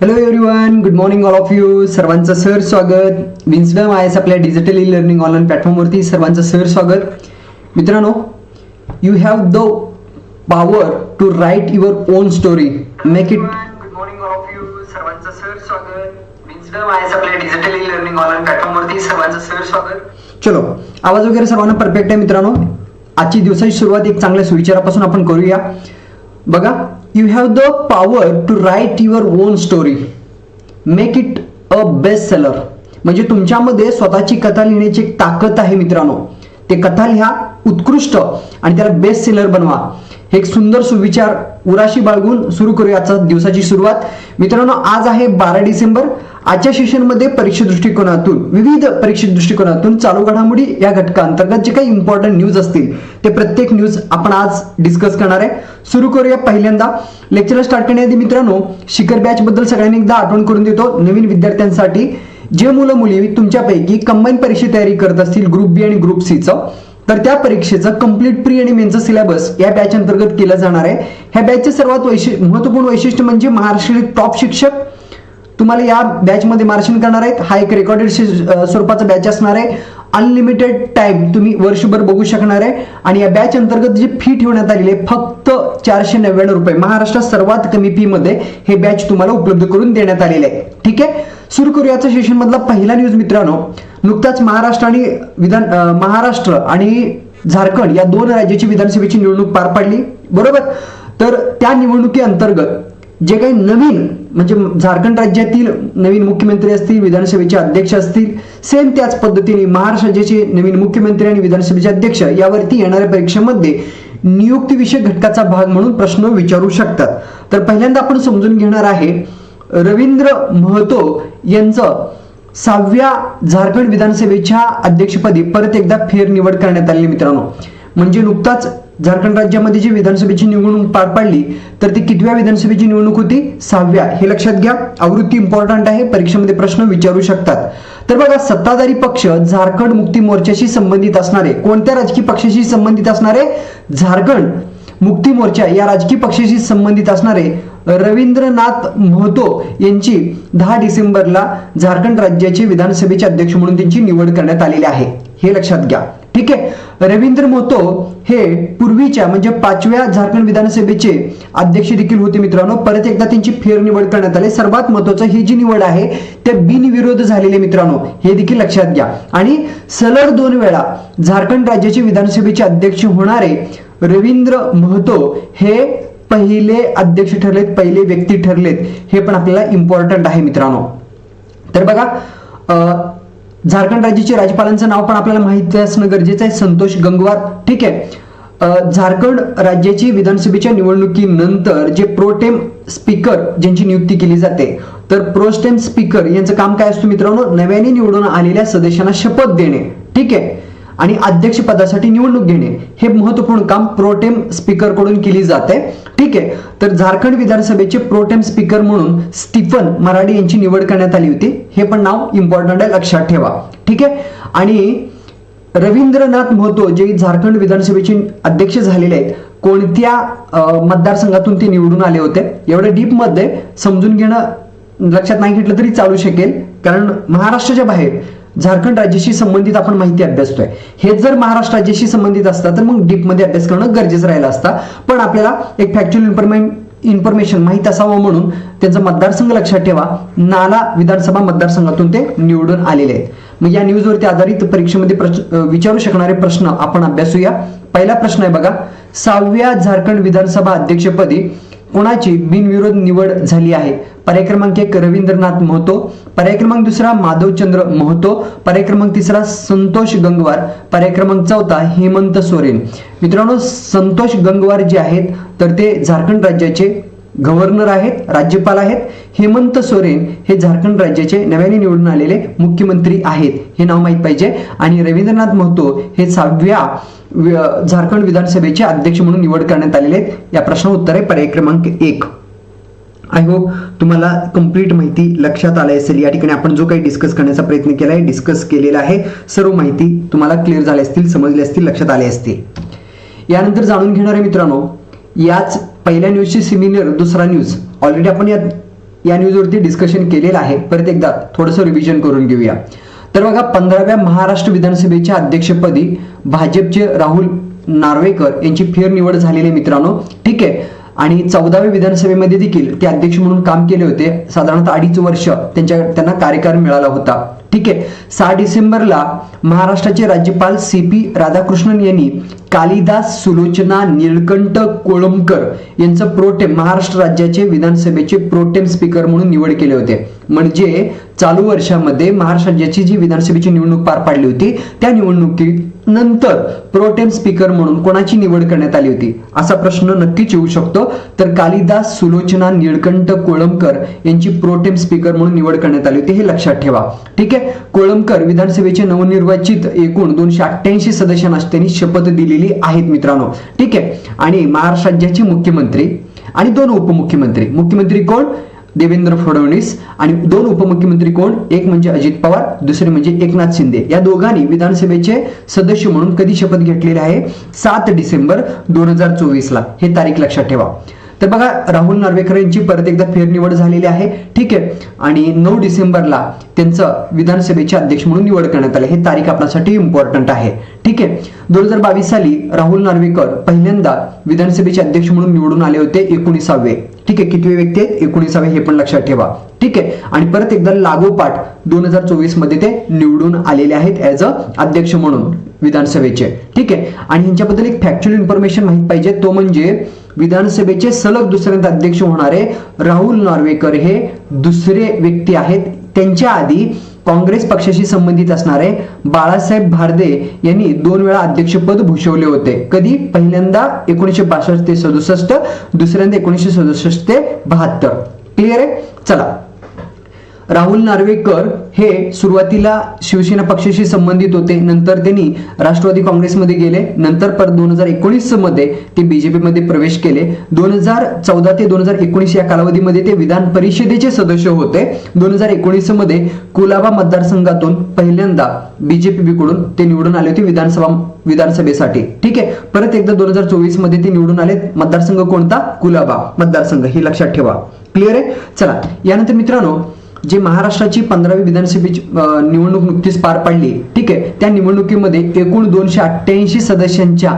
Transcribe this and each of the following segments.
Hello everyone good morning all of you सर्वांचं sir स्वागत. Winsdom I S आपल्या digital e learning online प्लॅटफॉर्मवरती सर्वांचं सर स्वागत. मित्रांनो you have the power to write your own story make it good morning all of you सर्वांचं sir स्वागत. Winsdom I S आपल्या डिजिटल ई लर्निंग ऑनलाईन प्लॅटफॉर्मवरती सर्वांचं सर स्वागत. चलो आवाज वगैरे सर्वांना परफेक्ट आहे मित्रांनो. आजची दिवसाची सुरुवात एक चांगल्या सुविचारापासून आपण करूया. बघा you have the power to write your own story make it a best seller म्हणजे तुमच्यामध्ये स्वतःची कथा लिहिण्याची एक ताकद आहे मित्रांनो. ते कथा लिहा उत्कृष्ट आणि त्याला बेस्ट सेलर बनवा. एक सुंदर सुविचार उराशी बाळगून सुरू करूया आजचा दिवसाची सुरुवात. मित्रांनो आज आहे बारा डिसेंबर. आजच्या सेशनमध्ये परीक्षा दृष्टिकोनातून विविध परीक्षा दृष्टिकोनातून चालू घडामोडी या घटकाअंतर्गत जे काही इम्पॉर्टंट न्यूज असतील ते प्रत्येक न्यूज आपण आज डिस्कस करणार आहे. सुरू करूया पहिल्यांदा. लेक्चर स्टार्ट करण्याआधी मित्रांनो शिखर बॅच बद्दल सगळ्यांनी एकदा आठवण करून देतो. नवीन विद्यार्थ्यांसाठी जे मुलं मुली तुमच्यापैकी कंबाईन परीक्षेची तयारी करत असतील ग्रुप बी आणि ग्रुप सीचं तर त्या परीक्षेचा कंप्लीट प्री आणि मेनचं सिलेबस या बॅच अंतर्गत केलं जाणार आहे. ह्या बॅचचे सर्वात वैशिष्ट महत्त्वपूर्ण वैशिष्ट्य म्हणजे महाराष्ट्रातील टॉप शिक्षक तुम्हाला या बॅचमध्ये मार्गदर्शन करणार आहेत. हा एक रेकॉर्डेड स्वरूपाचा बॅच असणार आहे. अनलिमिटेड टाइम तुम्ही वर्षभर बघू शकणार आहे. आणि या बॅच अंतर्गत जी फी ठेवण्यात आलेली आहे फक्त चारशे नव्याण्णव रुपये. महाराष्ट्रात सर्वात कमी फी मध्ये हे बॅच तुम्हाला उपलब्ध करून देण्यात आलेले आहे. ठीक आहे? सुरू करूया सेशन मधला पहिला न्यूज मित्रांनो. नुकताच महाराष्ट्र आणि विधान महाराष्ट्र आणि झारखंड या दोन राज्याची विधानसभेची निवडणूक पार पाडली. बरोबर? तर त्या निवडणुकी अंतर्गत जे काही नवीन म्हणजे झारखंड राज्यातील नवीन मुख्यमंत्री असतील विधानसभेचे अध्यक्ष असतील सेम त्याच पद्धतीने महाराष्ट्र राज्याचे नवीन मुख्यमंत्री आणि विधानसभेचे अध्यक्ष यावरती येणाऱ्या परीक्षेमध्ये नियुक्तीविषयक घटकाचा भाग म्हणून प्रश्न विचारू शकतात. तर पहिल्यांदा आपण समजून घेणार आहे रवींद्र महतो यांचं सहाव्या झारखंड विधानसभेच्या अध्यक्षपदी परत एकदा फेरनिवड करण्यात आली मित्रांनो. म्हणजे नुकताच झारखंड राज्यामध्ये जी विधानसभेची निवडणूक पार पाडली तर ती कितव्या विधानसभेची निवडणूक होती? सहाव्या. हे लक्षात घ्या. आवृत्ती इम्पॉर्टंट आहे. परीक्षेमध्ये प्रश्न विचारू शकतात. तर बघा सत्ताधारी पक्ष झारखंड मुक्ती मोर्चाशी संबंधित असणारे कोणत्या राजकीय पक्षाशी संबंधित असणारे? झारखंड मुक्ती मोर्चा या राजकीय पक्षाशी संबंधित असणारे रवींद्रनाथ महतो यांची दहा डिसेंबरला झारखंड राज्याचे विधानसभेचे अध्यक्ष म्हणून त्यांची निवड करण्यात आलेली आहे. हे लक्षात घ्या. ठीक आहे? रवींद्र मोतो हे पूर्वीच्या म्हणजे पाचव्या झारखंड विधानसभेचे अध्यक्ष देखील होते मित्रांनो. परत एकदा त्यांची फेरनिवड करण्यात आली. सर्वात महत्वाचं ही जी निवड आहे ते बिनविरोध झालेले मित्रांनो. हे देखील लक्षात घ्या. आणि सलग दोन वेळा झारखंड राज्याचे विधानसभेचे अध्यक्ष होणारे रवींद्र महतो हे पहिले अध्यक्ष ठरलेत पहिले व्यक्ती ठरलेत. हे पण आपल्याला इम्पॉर्टंट आहे मित्रांनो. तर बघा अं, झारखंड राज्याचे राज्यपालांचं नाव पण आपल्याला माहिती असणं गरजेचं आहे. संतोष गंगवार. ठीक आहे. अं, झारखंड राज्याची विधानसभेच्या निवडणुकीनंतर जे प्रोटेम स्पीकर ज्यांची नियुक्ती केली जाते तर प्रोस्टेम स्पीकर यांचं काम काय असतं मित्रांनो? नव्याने निवडून आलेल्या सदस्यांना शपथ देणे. ठीक आहे. आणि अध्यक्षपदासाठी निवडणूक घेणे हे महत्त्वपूर्ण काम प्रोटेम स्पीकरकडून केली जाते. ठीक आहे? तर झारखंड विधानसभेचे प्रोटेम स्पीकर म्हणून स्टीफन मराडी यांची निवड करण्यात आली होती. हे पण नाव इम्पॉर्टंट आहे लक्षात ठेवा. ठीक आहे? आणि रवींद्रनाथ महतो जे झारखंड विधानसभेचे अध्यक्ष झालेले आहेत कोणत्या मतदारसंघातून ते निवडून आले होते? एवढ्या डीपमध्ये समजून घेणं लक्षात नाही घेतलं तरी चालू शकेल. कारण महाराष्ट्राच्या बाहेर झारखंड राज्याशी संबंधित आपण माहिती अभ्यासतोय. हे जर महाराष्ट्र राज्याशी संबंधित असतं तर मग डीपमध्ये अभ्यास करणं गरजेचं राहिलं असतं. पण आपल्याला एक फॅक्च्युअल इन्फॉर्मेशन इन्फॉर्मेशन माहीत असावं म्हणून त्यांचा मतदारसंघ लक्षात ठेवा. नाला विधानसभा मतदारसंघातून ते निवडून आलेले आहेत. मग या न्यूजवरती आधारित परीक्षेमध्ये विचारू शकणारे प्रश्न आपण अभ्यासूया. पहिला प्रश्न आहे बघा सहाव्या झारखंड विधानसभा अध्यक्षपदी कोणाची बिनविरोध निवड झाली आहे? पर्याय क्रमांक एक रवींद्रनाथ महतो पर्याय क्रमांक दुसरा माधवचंद्र महतो पर्याय क्रमांक तिसरा संतोष गंगवार पर्याय क्रमांक चौथा हेमंत सोरेन. मित्रांनो संतोष गंगवार जे आहेत तर ते झारखंड राज्याचे गव्हर्नर आहेत राज्यपाल आहेत हेमंत सोरेन हे झारखंड राज्याचे नव्याने निवडून आलेले मुख्यमंत्री आहेत हे नाव माहीत पाहिजे. आणि रवींद्रनाथ महतो हे सहाव्या झारखंड विधानसभेचे अध्यक्ष म्हणून निवड करण्यात आलेले आहेत. या प्रश्न उत्तर आहे पर्याय क्रमांक एक. आय होप तुम्हाला कंप्लीट माहिती लक्षात आली असेल. या ठिकाणी आपण जो काही डिस्कस करण्याचा प्रयत्न केला आहे डिस्कस केलेला आहे. सर्व माहिती तुम्हाला क्लिअर झाली असतील समजले असतील लक्षात आले असतील. यानंतर जाणून घेणार आहे मित्रांनो याच पहिल्या न्यूजची सिमिलर दुसरा न्यूज ऑलरेडी आपण या या न्यूजवरती डिस्कशन केलेलं आहे. परत एकदा थोडंसं रिव्हिजन करून घेऊया. तर बघा पंधराव्या महाराष्ट्र विधानसभेच्या अध्यक्षपदी भाजपचे राहुल नार्वेकर यांची फेरनिवड झालेली मित्रांनो. ठीक आहे. आणि चौदाव्या विधानसभेमध्ये देखील ते अध्यक्ष म्हणून काम केले होते. साधारणतः अडीच वर्ष त्यांच्या त्यांना कार्यकाळ मिळाला होता. ठीक आहे. सहा डिसेंबरला महाराष्ट्राचे राज्यपाल सी पी राधाकृष्णन यांनी कालिदास सुलोचना निळकंठ कोळंबकर यांचं प्रोटेम महाराष्ट्र राज्याचे विधानसभेचे प्रोटेम स्पीकर म्हणून निवड केले होते. म्हणजे चालू वर्षामध्ये महाराष्ट्र राज्याची जी विधानसभेची निवडणूक पार पाडली होती त्या निवडणुकीनंतर प्रोटेम स्पीकर म्हणून कोणाची निवड करण्यात आली होती? असा प्रश्न नक्कीच येऊ शकतो. तर कालिदास सुलोचना निळकंठ कोळंबकर यांची प्रोटेम स्पीकर म्हणून निवड करण्यात आली होती हे लक्षात ठेवा. ठीक आहे? कोळंबकर विधानसभेचे नवनिर्वाचित एकूण दोनशे अठ्ठ्याऐंशी सदस्यांना त्यांनी शपथ दिलेली आहेत मित्रांनो. ठीक आहे? आणि महाराष्ट्र राज्याचे मुख्यमंत्री आणि दोन उपमुख्यमंत्री. मुख्यमंत्री कोण? देवेंद्र फडणवीस आणि दोन उपमुख्यमंत्री कोण? एक म्हणजे अजित पवार दुसरे म्हणजे एकनाथ शिंदे. या दोघांनी विधानसभेचे सदस्य म्हणून कधी शपथ घेतलेली आहे? सात डिसेंबर दोन हजार चोवीस ला हे तारीख लक्षात ठेवा. तर बघा राहुल नार्वेकर यांची परत एकदा फेरनिवड झालेली आहे. ठीक आहे. आणि नऊ डिसेंबरला त्यांचं विधानसभेचे अध्यक्ष म्हणून निवड करण्यात आली. हे तारीख आपल्यासाठी इम्पॉर्टंट आहे. ठीक आहे. दोन हजार बावीस साली राहुल नार्वेकर पहिल्यांदा विधानसभेचे अध्यक्ष म्हणून निवडून आले होते एकोणीसावे. ठीक आहे. कितवे व्यक्ती आहेत? एकोणीसावे हे पण लक्षात ठेवा. ठीक आहे. आणि परत एकदा लागोपाठ दोन हजार चोवीसमध्ये ते निवडून आलेले आहेत ऍज अ अध्यक्ष म्हणून विधानसभेचे. ठीक आहे. आणि ह्यांच्याबद्दल एक फॅक्च्युअल इन्फॉर्मेशन माहीत पाहिजे. तो म्हणजे विधानसभेचे सलग दुसऱ्यांदा अध्यक्ष होणारे राहुल नार्वेकर हे दुसरे व्यक्ती आहेत. त्यांच्या आधी काँग्रेस पक्षाशी संबंधित असणारे बाळासाहेब भारदे यांनी दोन वेळा अध्यक्षपद भूषवले होते. कधी? पहिल्यांदा एकोणीसशे बासष्ट ते सदुसष्ट दुसऱ्यांदा एकोणीसशे सदुसष्ट ते बहात्तर. क्लिअर आहे? चला. राहुल नार्वेकर हे सुरुवातीला शिवसेना पक्षाशी संबंधित होते. नंतर त्यांनी राष्ट्रवादी काँग्रेसमध्ये गेले. नंतर परत दोन हजार एकोणीसमध्ये ते बीजेपी मध्ये प्रवेश केले. दोन हजार चौदा ते दोन हजार एकोणीस या कालावधीमध्ये ते विधान परिषदेचे सदस्य होते. दोन हजार एकोणीसमध्ये कुलाबा मतदारसंघातून पहिल्यांदा बीजेपी कडून ते निवडून आले होते विधानसभा विधानसभेसाठी. ठीक आहे? परत एकदा दोन हजार चोवीसमध्ये ते निवडून आले. मतदारसंघ कोणता? कुलाबा मतदारसंघ. हे लक्षात ठेवा. क्लिअर आहे? चला. यानंतर मित्रांनो जी महाराष्ट्राची पंधरावी विधानसभेची निवडणूक नुकतीच पार पडली ठीक आहे त्या निवडणुकीमध्ये एकूण दोनशे अठ्ठ्याऐंशी सदस्यांच्या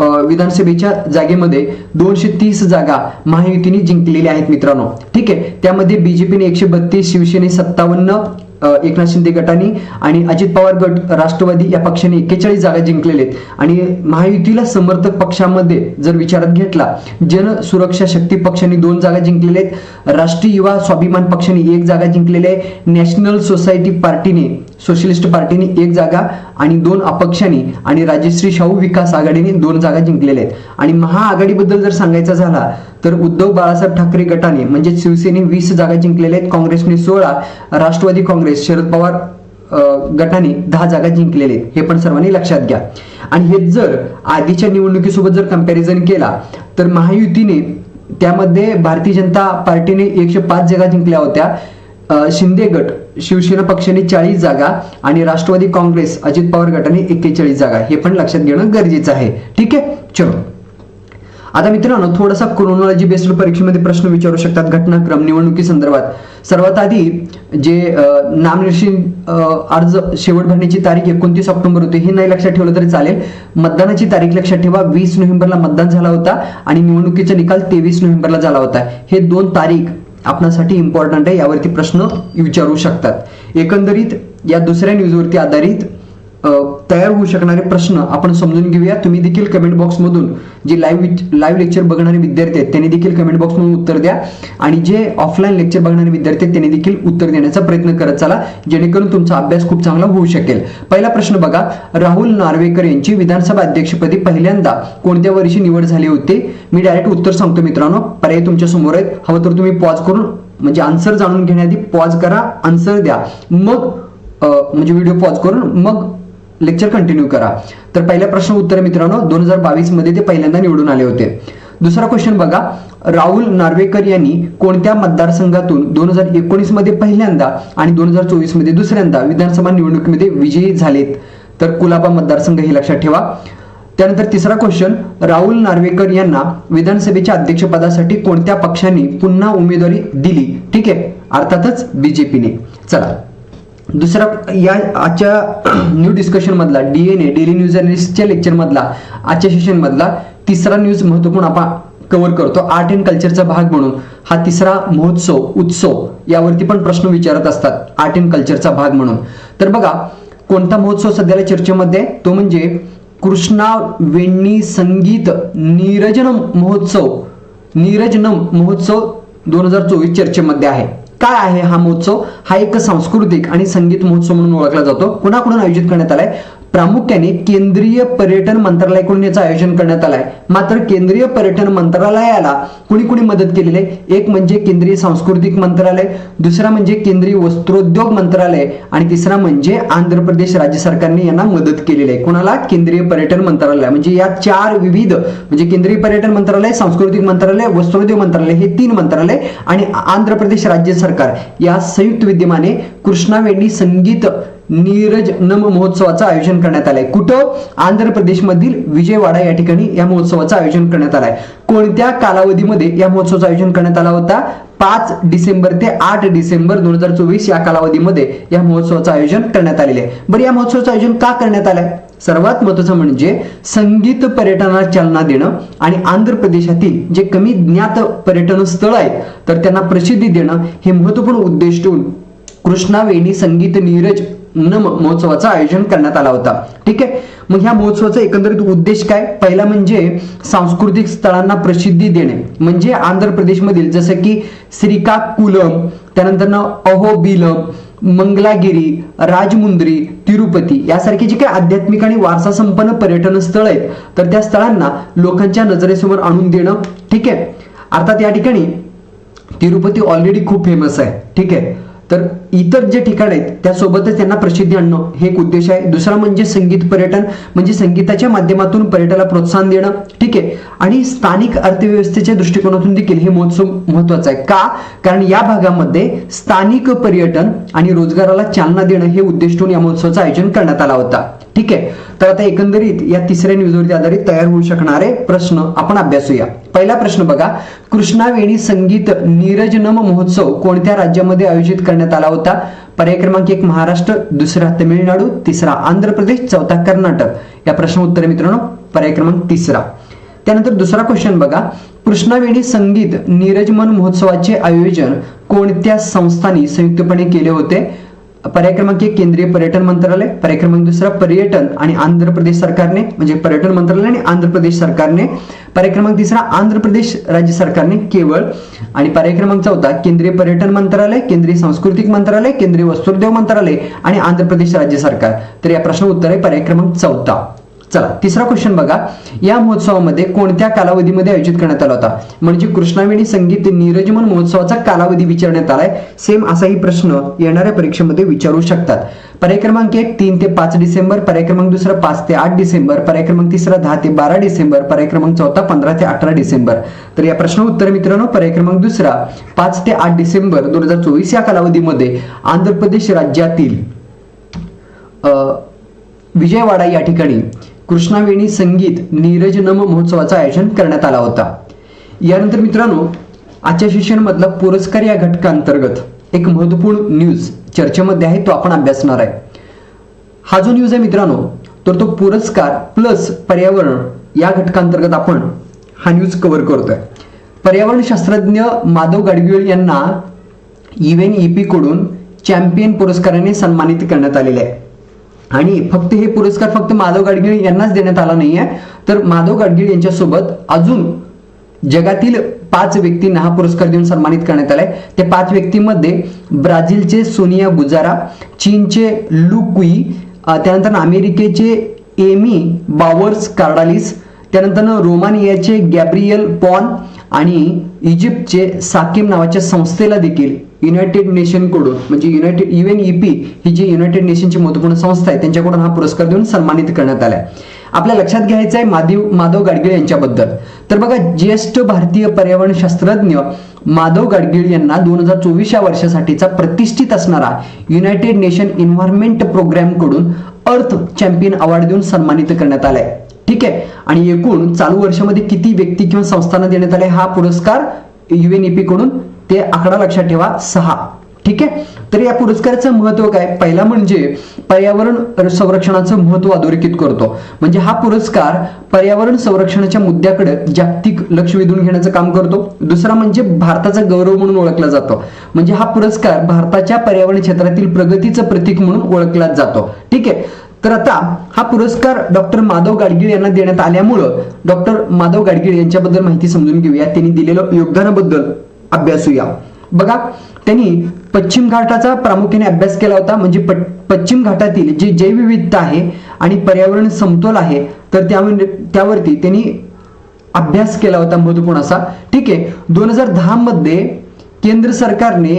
अं, विधानसभेच्या जागेमध्ये दोनशे तीस जागा महायुतीने जिंकलेल्या आहेत मित्रांनो ठीक आहे त्यामध्ये बीजेपीने एकशे बत्तीस शिवसेने सत्तावन्न एकनाथ शिंदे गटाने आणि अजित पवार गट राष्ट्रवादी या पक्षाने एक्केचाळीस जागा जिंकलेले आहेत आणि महायुतीला समर्थक पक्षामध्ये जर विचारात घेतला जन सुरक्षा शक्ती पक्षाने दोन जागा जिंकलेल्या आहेत राष्ट्रीय युवा स्वाभिमान पक्षाने एक जागा जिंकलेली. आहे नॅशनल सोसायटी पार्टीने सोशलिस्ट पार्टीने एक जागा आणि दोन अपक्षांनी आणि राजश्री शाहू विकास आघाडीने दोन जागा जिंकलेल्या आहेत. आणि महाआघाडीबद्दल जर सांगायचं झाला तर उद्धव बाळासाहेब ठाकरे गटाने म्हणजे शिवसेने वीस जागा जिंकलेल्या आहेत काँग्रेसने सोळा राष्ट्रवादी काँग्रेस शरद पवार गटाने दहा जागा जिंकलेले आहेत. हे पण सर्वांनी लक्षात घ्या. आणि हे जर आधीच्या निवडणुकीसोबत जर कंपॅरिझन केला तर महायुतीने त्यामध्ये भारतीय जनता पार्टीने एकशे पाच जागा जिंकल्या होत्या. शिंदे गट शिवसेना पक्षाने चाळीस जागा आणि राष्ट्रवादी काँग्रेस अजित पवार गटाने एक्केचाळीस जागा. हे पण लक्षात घेणं गरजेचं आहे. ठीक आहे? चलो. आता मित्रांनो थोडासा क्रोनॉलॉजी बेस्ड परीक्षेमध्ये प्रश्न विचारू शकतात घटनाक्रम निवडणुकी संदर्भात. सर्वात आधी जे अ, नामनिर्देशन अर्ज शेवट भरण्याची तारीख एकोणतीस ऑक्टोबर होती हे नाही लक्षात ठेवलं तरी चालेल. मतदानाची तारीख लक्षात ठेवा. वीस नोव्हेंबरला मतदान झाला होता आणि निवडणुकीचा निकाल तेवीस नोव्हेंबरला झाला होता. हे दोन तारीख आपणासाठी इम्पॉर्टंट आहे यावरती प्रश्न विचारू शकतात. एकंदरीत या दुसऱ्या न्यूजवरती आधारित तयार होऊ शकणारे प्रश्न आपण समजून घेऊया. तुम्ही देखील कमेंट बॉक्समधून जे लाईव्ह लाईव्ह लेक्चर बघणारे विद्यार्थी आहेत त्यांनी देखील कमेंट बॉक्समधून उत्तर द्या. आणि जे ऑफलाईन लेक्चर बघणारे विद्यार्थी आहेत त्यांनी देखील उत्तर देण्याचा प्रयत्न करत चला जेणेकरून तुमचा अभ्यास खूप चांगला होऊ शकेल. पहिला प्रश्न बघा. राहुल नार्वेकर यांची विधानसभा अध्यक्षपदी पहिल्यांदा कोणत्या वर्षी निवड झाली होती? मी डायरेक्ट उत्तर सांगतो मित्रांनो. पर्याय तुमच्यासमोर आहेत. हवं तर तुम्ही पॉज करून म्हणजे आन्सर जाणून घेण्याआधी पॉज करा आन्सर द्या. मग म्हणजे व्हिडिओ पॉज करून मग लेक्चर कंटिन्यू करा. तर पहिला प्रश्न उत्तर मित्रांनो दोन हजार बावीसमध्ये ते पहिल्यांदा निवडून आले होते. दुसरा क्वेश्चन बघा. राहुल नार्वेकर यांनी कोणत्या मतदारसंघातून दोन हजार एकोणीसमध्ये पहिल्यांदा आणि दोन हजार चोवीसमध्ये दुसऱ्यांदा विधानसभा निवडणुकीमध्ये विजयी झालेत? तर कुलाबा मतदारसंघ हे लक्षात ठेवा. त्यानंतर तिसरा क्वेश्चन राहुल नार्वेकर यांना विधानसभेच्या अध्यक्षपदासाठी कोणत्या पक्षाने पुन्हा उमेदवारी दिली? ठीक आहे अर्थातच बीजेपीने चला. दुसरा या आजच्या न्यू डिस्कशन मधला डीएनए डेली न्यूज अनालिस्टच्या लेक्चर मधला आजच्या सेशन मधला तिसरा न्यूज महत्त्वपूर्ण आपण कव्हर करतो. आर्ट अँड कल्चरचा भाग म्हणून. हा तिसरा महोत्सव उत्सव यावरती पण प्रश्न विचारत असतात. आर्ट अँड कल्चरचा भाग म्हणून. तर बघा कोणता महोत्सव सध्याला चर्चेमध्ये? तो म्हणजे कृष्णा वेण्णी संगीत नीरजनम महोत्सव. नीरजनम महोत्सव दोन हजार चोवीस चर्चेमध्ये आहे. काय आहे हा महोत्सव? हा एक सांस्कृतिक आणि संगीत महोत्सव म्हणून ओळखला जातो. कुणाकडून आयोजित करण्यात आलाय? प्रामुख्याने केंद्रीय पर्यटन मंत्रालयाकडून याचं आयोजन करण्यात आलंय. मात्र केंद्रीय पर्यटन मंत्रालयाला कुणी कुणी मदत केलेली आहे? एक म्हणजे केंद्रीय सांस्कृतिक मंत्रालय दुसरा म्हणजे केंद्रीय वस्त्रोद्योग मंत्रालय आणि तिसरा म्हणजे आंध्र प्रदेश राज्य सरकारने यांना मदत केलेली आहे. कोणाला? केंद्रीय पर्यटन मंत्रालय म्हणजे या चार विविध म्हणजे केंद्रीय पर्यटन मंत्रालय सांस्कृतिक मंत्रालय वस्त्रोद्योग मंत्रालय हे तीन मंत्रालय आणि आंध्र प्रदेश राज्य सरकार या संयुक्त विद्यमाने कृष्णावेणी संगीत नीरज नम महोत्सवाचं आयोजन करण्यात आलंय. कुठं? आंध्र प्रदेशमधील विजयवाडा या ठिकाणी या महोत्सवाचं आयोजन करण्यात आलंय. कोणत्या कालावधीमध्ये या महोत्सवाचं आयोजन करण्यात आला होता? पाच डिसेंबर ते आठ डिसेंबर दोन हजार चोवीस या कालावधीमध्ये या महोत्सवाचं आयोजन करण्यात आलेलं आहे. बरं या महोत्सवाचं आयोजन का करण्यात आलंय? सर्वात महत्वाचं म्हणजे संगीत पर्यटनाला चालना देणं आणि आंध्र प्रदेशातील जे कमी ज्ञात पर्यटन स्थळ आहेत तर त्यांना प्रसिद्धी देणं हे महत्त्वपूर्ण उद्देश ठेवून कृष्णावेणी संगीत नीरज नम महोत्सवाचं आयोजन करण्यात आला होता. ठीक आहे? मग ह्या महोत्सवाचा एकंदरीत उद्देश काय? पहिला म्हणजे सांस्कृतिक स्थळांना प्रसिद्धी देणे. म्हणजे आंध्र प्रदेशमधील जसं की श्रीकाकुलम त्यानंतर अहोबिलम मंगलागिरी राजमुंद्री तिरुपती यासारखी जी काही आध्यात्मिक आणि वारसा संपन्न पर्यटन स्थळ आहेत तर त्या स्थळांना लोकांच्या नजरेसमोर आणून देणं ठीक आहे? अर्थात या ठिकाणी तिरुपती ऑलरेडी खूप फेमस आहे ठीक आहे? तर इतर जे ठिकाण आहेत त्यासोबतच त्यांना प्रसिद्धी आणणं हे एक उद्देश आहे. दुसरा म्हणजे संगीत पर्यटन म्हणजे संगीताच्या माध्यमातून पर्यटनाला प्रोत्साहन देणं. ठीक आहे? आणि स्थानिक अर्थव्यवस्थेच्या दृष्टिकोनातून देखील हे महोत्सव महत्त्वाचा आहे. का? कारण या भागामध्ये स्थानिक पर्यटन आणि रोजगाराला चालना देणं हे उद्देश ठेवून या महोत्सवाचं आयोजन करण्यात आला होता. ठीक आहे? तर आता एकंदरीत या तिसऱ्या न्यूजवरती आधारित तयार होऊ शकणारे प्रश्न आपण अभ्यासूया. पहिला प्रश्न बघा. कृष्णावेणी संगीत नीरजनम महोत्सव कोणत्या राज्यामध्ये आयोजित करण्यात आला होता? पर्याय क्रमांक एक महाराष्ट्र दुसरा तमिळनाडू तिसरा आंध्र प्रदेश चौथा कर्नाटक. या प्रश्न उत्तर मित्रांनो. पर्याय क्रमांक तिसरा. त्यानंतर दुसरा क्वेश्चन बघा. कृष्णावेणी संगीत नीरजमन महोत्सवाचे आयोजन कोणत्या संस्थांनी संयुक्तपणे केले होते? पर्याय क्रमांक एक केंद्रीय पर्यटन मंत्रालय. पर्याय क्रमांक दुसरा पर्यटन आणि आंध्र प्रदेश सरकारने म्हणजे पर्यटन मंत्रालय आणि आंध्र प्रदेश सरकारने. पर्याय क्रमांक तिसरा आंध्र प्रदेश राज्य सरकारने केवळ. आणि पर्याय क्रमांक चौथा केंद्रीय पर्यटन मंत्रालय केंद्रीय सांस्कृतिक मंत्रालय केंद्रीय वस्त्रोद्योग मंत्रालय आणि आंध्र प्रदेश राज्य सरकार. तर या प्रश्न उत्तर आहे पर्याय क्रमांक चौथा. चला तिसरा क्वेश्चन बघा. या महोत्सवामध्ये कोणत्या कालावधीमध्ये आयोजित करण्यात आला होता? म्हणजे कृष्णावेणी संगीत नीरजमन महोत्सवाचा कालावधी विचारण्यात आलाय. सेम असाही प्रश्न येणाऱ्या परीक्षेमध्ये विचारू शकतात. पर्याय क्रमांक एक तीन ते पाच डिसेंबर पर्याय क्रमांक दुसरा पाच ते आठ डिसेंबर पर्याय क्रमांक तिसरा दहा ते बारा डिसेंबर पर्याय क्रमांक चौथा पंधरा ते अठरा डिसेंबर. तर या प्रश्न उत्तर मित्रांनो पर्याय क्रमांक दुसरा पाच ते आठ डिसेंबर दोन हजार चोवीस या कालावधीमध्ये आंध्र प्रदेश राज्यातील विजयवाडा या ठिकाणी कृष्णावेणी संगीत नीरजनम महोत्सवाचं आयोजन करण्यात आला होता. यानंतर मित्रांनो आजच्या शिक्षणमधला मधला पुरस्कार या घटकांतर्गत एक महत्त्वपूर्ण न्यूज चर्चेमध्ये आहे तो आपण अभ्यासणार आहे. हा जो न्यूज आहे मित्रांनो तर तो पुरस्कार प्लस पर्यावरण या घटकांतर्गत आपण हा न्यूज कव्हर करतोय. पर्यावरण शास्त्रज्ञ माधव गाडगिळ यांना इव्हेन ईपी कडून चॅम्पियन पुरस्काराने सन्मानित करण्यात आलेले आहे. आणि फक्त हे पुरस्कार फक्त माधव गाडगीळ यांनाच देण्यात आला नाहीये. तर माधव गाडगीळ यांच्यासोबत अजून जगातील पाच व्यक्तींना हा पुरस्कार देऊन सन्मानित करण्यात आलाय. त्या पाच व्यक्तींमध्ये ब्राझीलचे सोनिया गुजारा चीनचे लू कुई त्यानंतर अमेरिकेचे एमी बावर्स कार्डालिस त्यानंतर रोमानियाचे गॅब्रियल पॉन आणि इजिप्तचे साकिम नावाच्या संस्थेला देखील युनायटेड नेशनकडून म्हणजे युनायटेड युएन ईपी ही जी युनायटेड नेशनची महत्त्वपूर्ण संस्था आहे त्यांच्याकडून हा पुरस्कार देऊन सन्मानित करण्यात आलाय. आपल्या लक्षात घ्यायचं आहे माधव माधव गाडगीळ यांच्याबद्दल. तर बघा ज्येष्ठ भारतीय पर्यावरण शास्त्रज्ञ माधव गाडगीळ यांना दोन हजार चोवीस या वर्षासाठीचा प्रतिष्ठित असणारा युनायटेड नेशन एन्व्हायरमेंट प्रोग्रामकडून अर्थ चॅम्पियन अवॉर्ड देऊन सन्मानित करण्यात आलाय. ठीक आहे? आणि एकूण चालू वर्षामध्ये किती व्यक्ती किंवा संस्थांना देण्यात आले हा पुरस्कार युएनईपी कडून? ते आकडा लक्षात ठेवा सहा. ठीक आहे? तर या पुरस्काराचं महत्त्व काय? पहिला म्हणजे पर्यावरण संरक्षणाचं महत्त्व अधोरेखित करतो. म्हणजे हा पुरस्कार पर्यावरण संरक्षणाच्या मुद्द्याकडे जागतिक लक्ष वेधून घेण्याचं काम करतो. दुसरा म्हणजे भारताचा गौरव म्हणून ओळखला जातो. म्हणजे हा पुरस्कार भारताच्या पर्यावरण क्षेत्रातील प्रगतीचं प्रतीक म्हणून ओळखला जातो. ठीक आहे? तर आता हा पुरस्कार डॉक्टर माधव गाडगीळ यांना देण्यात आल्यामुळं डॉक्टर माधव गाडगीळ यांच्याबद्दल माहिती समजून घेऊया. त्यांनी दिलेल्या योगदानाबद्दल. अभ्यासूया. बघा त्यांनी पश्चिम घाटाचा प्रामुख्याने अभ्यास केला होता म्हणजे पश्चिम घाटातील जे जैवविविधता आहे आणि पर्यावरण समतोल आहे तर त्यावर त्यावरती त्यांनी अभ्यास केला होता महत्त्वपूर्ण असा. ठीक आहे दोन हजार दहा मध्ये केंद्र सरकारने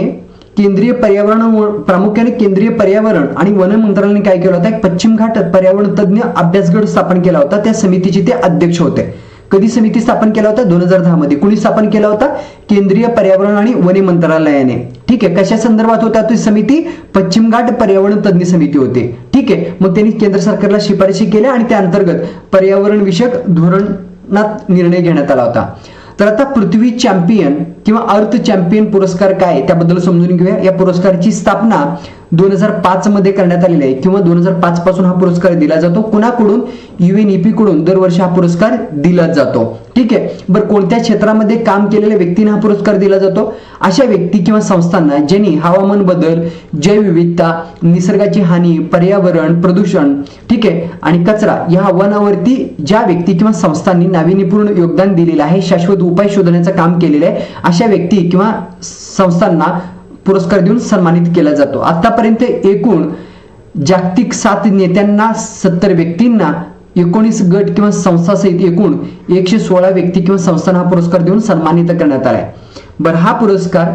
केंद्रीय पर्यावरण प्रामुख्याने केंद्रीय पर्यावरण आणि वन मंत्रालयाने काय केलं होतं? पश्चिम घाटात पर्यावरण तज्ज्ञ अभ्यास गट स्थापन केला होता त्या समितीचे ते अध्यक्ष होते. कधी समिती स्थापन केला होता? दोन हजार दहा मध्ये. कुणी स्थापन केला होता? केंद्रीय पर्यावरण आणि वन मंत्रालयाने. ठीक आहे? कशा संदर्भात होता ती समिती? पश्चिम घाट पर्यावरण तज्ज्ञ समिती होती. ठीक आहे? मग त्यांनी केंद्र सरकारला शिफारशी केल्या आणि त्या अंतर्गत पर्यावरण विषयक धोरणात निर्णय घेण्यात आला होता. तर आता पृथ्वी चॅम्पियन किंवा अर्थ चॅम्पियन पुरस्कार काय त्याबद्दल समजून घेऊया. या पुरस्काराची स्थापना दोन हजार पाच मध्ये करण्यात आलेली आहे. किंवा दोन हजार पाच पासून हा पुरस्कार दिला जातो. कुणाकडून? युएनईपी कडून दरवर्षी हा पुरस्कार दिला जातो. ठीक आहे? बरं कोणत्या क्षेत्रामध्ये काम केलेल्या व्यक्तींना हा पुरस्कार दिला जातो? अशा व्यक्ती किंवा संस्थांना ज्यांनी हवामान बदल जैवविविधता निसर्गाची हानी पर्यावरण प्रदूषण ठीक आहे? आणि कचरा या आव्हानावरती ज्या व्यक्ती किंवा संस्थांनी नाविन्यपूर्ण योगदान दिलेलं आहे शाश्वत उपाय शोधण्याचं काम केलेलं आहे अशा व्यक्ती किंवा संस्थांना पुरस्कार देऊन सन्मानित केला जातो. आतापर्यंत एकूण जागतिक सात नेत्यांना सत्तर व्यक्तींना एकोणीस गट किंवा संस्थासहित एकूण एकशे सोळा व्यक्ती किंवा संस्थांना हा पुरस्कार देऊन सन्मानित करण्यात आलाय. बरं हा पुरस्कार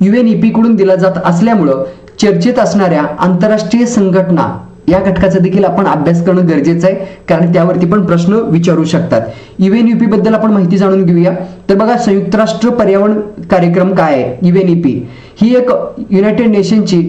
युएनईपी कडून दिला जात असल्यामुळं चर्चेत असणाऱ्या आंतरराष्ट्रीय संघटना या घटकाचा देखील आपण अभ्यास करणं गरजेचं आहे कारण त्यावरती पण प्रश्न विचारू शकतात. युएनईपी बद्दल आपण माहिती जाणून घेऊया. तर बघा संयुक्त राष्ट्र पर्यावरण कार्यक्रम काय आहे? युएनईपी ही एक युनायटेड नेशनची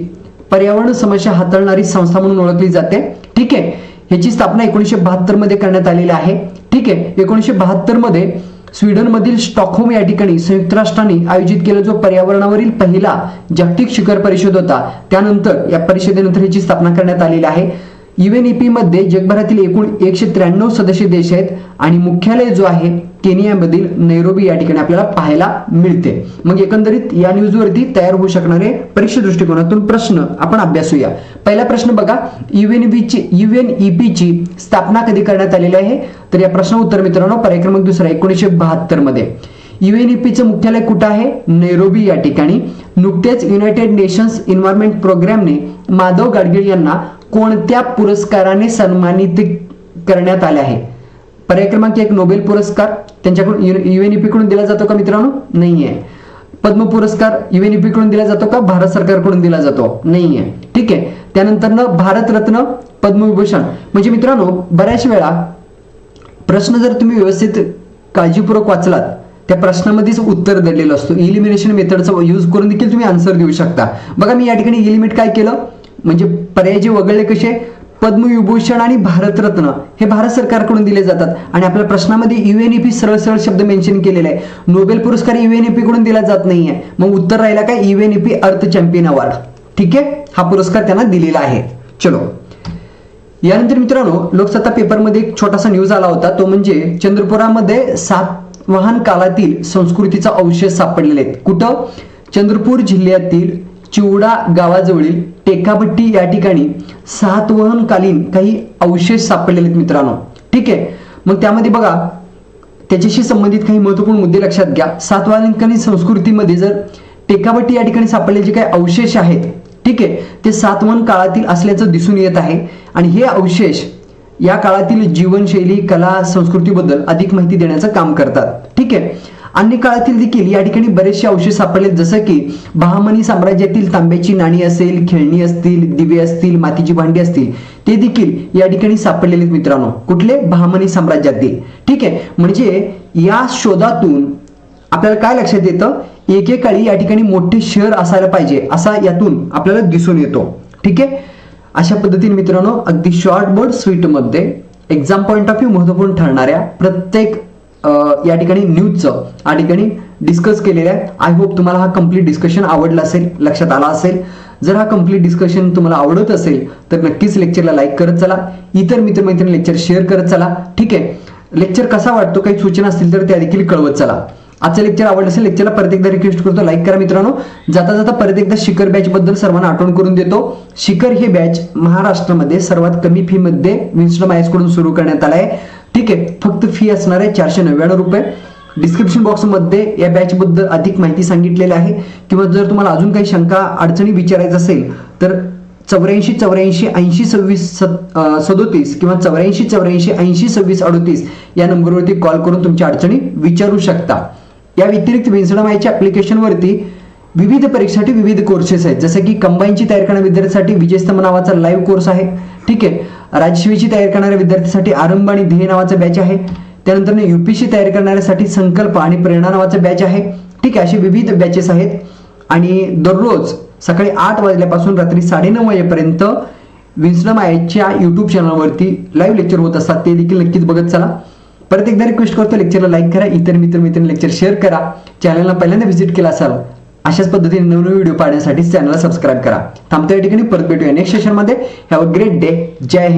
पर्यावरण समस्या हाताळणारी संस्था म्हणून ओळखली जाते. ठीक आहे? ह्याची स्थापना एकोणीसशे बहात्तरमध्ये करण्यात आलेली आहे. ठीक आहे? एकोणीसशे बहात्तरमध्ये स्वीडन मधील स्टॉकहोम या ठिकाणी संयुक्त राष्ट्रांनी आयोजित केला जो पर्यावरणावरील पहिला जागतिक शिखर परिषद होता. त्यानंतर या परिषदेनंतर ह्याची स्थापना करण्यात आलेली आहे. युएनईपी मध्ये जगभरातील एकूण एकशे त्र्याण्णव सदस्य देश आहेत आणि मुख्यालय जो आहे केनियामधील नैरोबी या ठिकाणी आपल्याला पाहायला मिळते. मग एकंदरीत या न्यूजवरती तयार होऊ शकणारे परीक्षा दृष्टिकोनातून प्रश्न आपण अभ्यासूया. पहिला प्रश्न बघा युएनबीची युएनईपीची स्थापना कधी करण्यात आलेली आहे? तर या प्रश्न उत्तर मित्रांनो पर्याय क्रमांक दुसरा एकोणीसशे बहात्तरमध्ये. युएनईपीचं मुख्यालय कुठं आहे? नैरोबी या ठिकाणी. नुकतेच युनायटेड नेशन्स इन्व्हायरमेंट प्रोग्रामने माधव गाडगीळ यांना कोणत्या पुरस्काराने सन्मानित करण्यात आले आहे? पर्याय क्रमांक एक नोबेल पुरस्कार. त्यांच्याकडून युएनईपी कडून दिला जातो का मित्रांनो? नाहीये. पद्म पुरस्कार युएनईपी कडून दिला जातो का? भारत सरकारकडून दिला जातो. नाहीये. ठीक आहे. त्यानंतर भारतरत्न पद्मविभूषण. म्हणजे मित्रांनो बऱ्याच वेळा प्रश्न जर तुम्ही व्यवस्थित काळजीपूर्वक वाचलात त्या प्रश्नामध्येच उत्तर दिलेलं असतो. इलिमिनेशन मेथडचा यूज करून देखील तुम्ही आन्सर देऊ शकता. बघा मी या ठिकाणी इलिमिट काय केलं? म्हणजे पर्याय जे वगळले कसे? पद्मविभूषण आणि भारतरत्न हे भारत सरकारकडून दिले जातात. आणि आपल्या प्रश्नामध्ये युएनईपी सरळ सरळ शब्द मेन्शन केलेला आहे. नोबेल पुरस्कार युएनईपी कडून दिला जात नाहीये. मग उत्तर राहिला काय? युएनईपी अर्थ चॅम्पियन अवॉर्ड. ठीक आहे? हा पुरस्कार त्यांना दिलेला आहे. चलो. यानंतर मित्रांनो लोकसत्ता पेपरमध्ये एक छोटासा न्यूज आला होता. तो म्हणजे चंद्रपुरामध्ये सात वाहन काळातील संस्कृतीचा अवशेष सापडलेले आहेत. कुठं? चंद्रपूर जिल्ह्यातील चिवडा गावाजवळील टेकाभट्टी या ठिकाणी सातवहनकालीन काही अवशेष सापडलेले आहेत मित्रांनो. ठीक आहे? मग त्यामध्ये बघा त्याच्याशी संबंधित काही महत्त्वपूर्ण मुद्दे लक्षात घ्या. सातवाहनकालीन संस्कृतीमध्ये जर टेकाभट्टी या ठिकाणी सापडलेले जे काही अवशेष आहेत ठीक आहे? ते सातवन काळातील असल्याचं दिसून येत आहे. आणि हे अवशेष या काळातील जीवनशैली कला संस्कृतीबद्दल अधिक माहिती देण्याचं काम करतात. ठीक आहे? अन्य काळातील देखील या ठिकाणी बरेचसे अवशेष सापडले. जसं की बहामनी साम्राज्यातील तांब्याची नाणी असेल खेळणी असतील दिवे असतील मातीची भांडी असतील ते देखील या ठिकाणी सापडलेले आहेत मित्रांनो. कुठले? बहामनी साम्राज्यातील. ठीक आहे? म्हणजे या शोधातून आपल्याला काय लक्षात येतं? एकेकाळी या ठिकाणी मोठे शहर असायला पाहिजे. असा यातून आपल्याला दिसून येतो. ठीक आहे? अशा पद्धतीने मित्रांनो अगदी शॉर्ट बोर्ड स्वीटमध्ये एक्झाम पॉईंट ऑफ व्ह्यू महत्त्वपूर्ण ठरणाऱ्या प्रत्येक या ठिकाणी न्यूजचं या ठिकाणी डिस्कस केलेलं आहे. आय होप तुम्हाला हा कंप्लीट डिस्कशन आवडला असेल लक्षात आला असेल. जर हा कंप्लीट डिस्कशन तुम्हाला आवडत असेल तर नक्कीच लेक्चरला लाईक करत चला. इतर मित्रमैत्रिणी लेक्चर शेअर करत चला. ठीक आहे? लेक्चर कसा वाटतो काही सूचना असतील तर त्या देखील कळवत चला. आजचं लेक्चर आवडलं असेल लेक्चरला परत एकदा रिक्वेस्ट करतो. लाईक करा मित्रांनो. जाता जाता परत एकदा शिखर बॅच बद्दल सर्वांना आठवण करून देतो. शिखर हे बॅच महाराष्ट्रामध्ये सर्वात कमी फीमध्ये विन्स्टम आयसकडून सुरू करण्यात आलं आहे ठीक आहे. फक्त फी असणार आहे चारशे नव्याण्णव रुपये. डिस्क्रिप्शन बॉक्समध्ये या बॅचबद्दल अधिक माहिती सांगितलेली आहे. किंवा जर तुम्हाला अजून काही शंका अडचणी विचारायचं असेल तर चौऱ्याऐंशी चौऱ्याऐंशी ऐंशी सव्वीस सद- सदोतीस किंवा चौऱ्याऐंशी चौऱ्याऐंशी ऐंशी सव्वीस अडोतीस या नंबरवरती कॉल करून तुमच्या अडचणी विचारू शकता. या व्यतिरिक्त विन्सडम आयच्या विविध परीक्षेसाठी विविध कोर्सेस आहेत. जसं की कंबाईनची तयार करणाऱ्या विद्यार्थ्यांसाठी विजयस्तंभ नावाचा लाईव्ह कोर्स आहे. ठीक आहे. राजशिवीची तयार करणाऱ्या विद्यार्थ्यांसाठी आरंभ आणि ध्येय नावाचा बॅच आहे. त्यानंतर युपीसी तयार करणाऱ्यासाठी संकल्प आणि प्रेरणा नावाचा बॅच आहे. ठीक आहे असे विविध बॅचेस आहेत. आणि दररोज सकाळी आठ वाजल्यापासून रात्री साडेनऊ वाजेपर्यंत विन्सडम आयच्या युट्यूब चॅनलवरती लाईव्ह लेक्चर होत असतात. ते देखील नक्कीच बघत चला. परत एकदा रिक्वेस्ट करतो लेक्चरला लाईक करा. इतर मित्र मित्रांनी लेक्चर शेअर करा चॅनलला पहिल्यांदा व्हिजिट केला असाल अशाच पद्धतीने नवनवीन व्हिडिओ पाहण्यासाठी चॅनलला सबस्क्राईब करा. थांबत्या या ठिकाणी. परत भेटूया नेक्स्ट सेशनमध्ये हॅव अ ग्रेट डे जय हिंद.